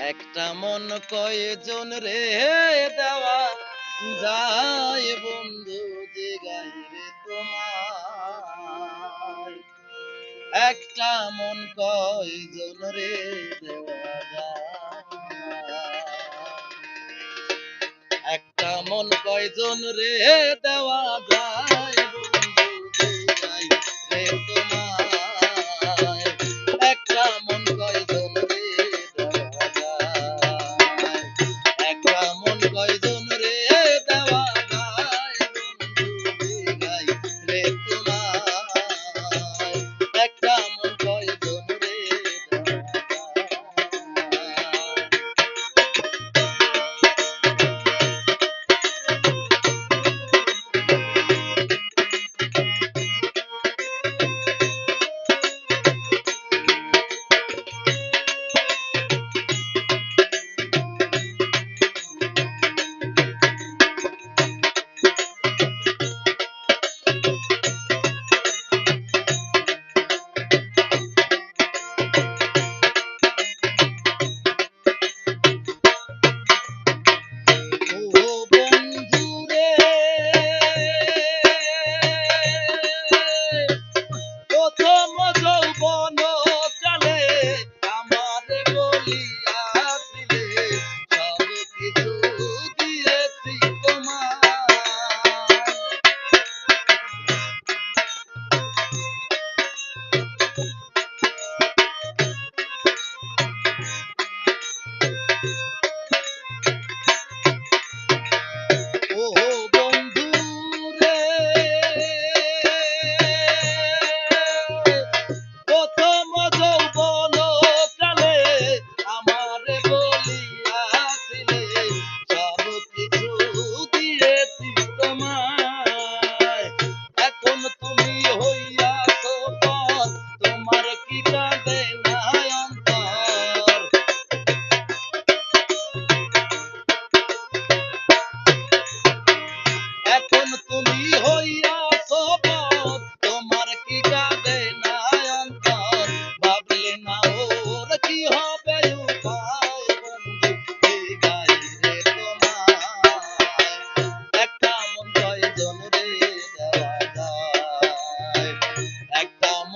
একটা মন কয়জন রে দেওয়া? যায় বন্ধু যে গাইবে তোমার একটা মন কয়জন রে দেওয়া যায়? একটা মন কয়জন রে দেওয়া যায়?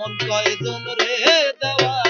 মন কয়জন রে দেওয়া।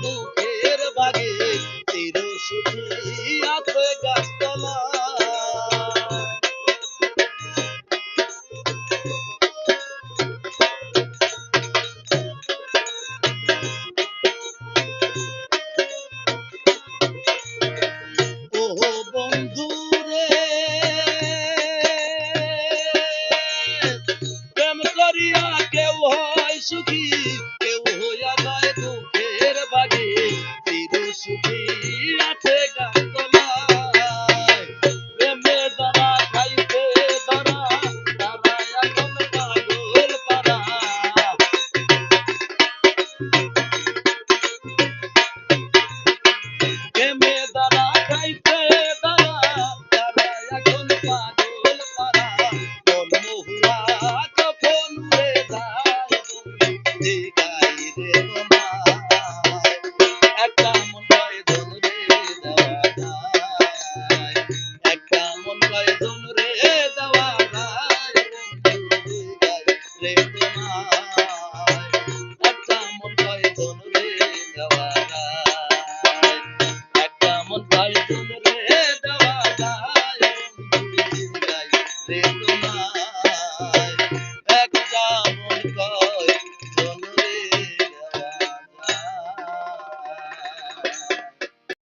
tú.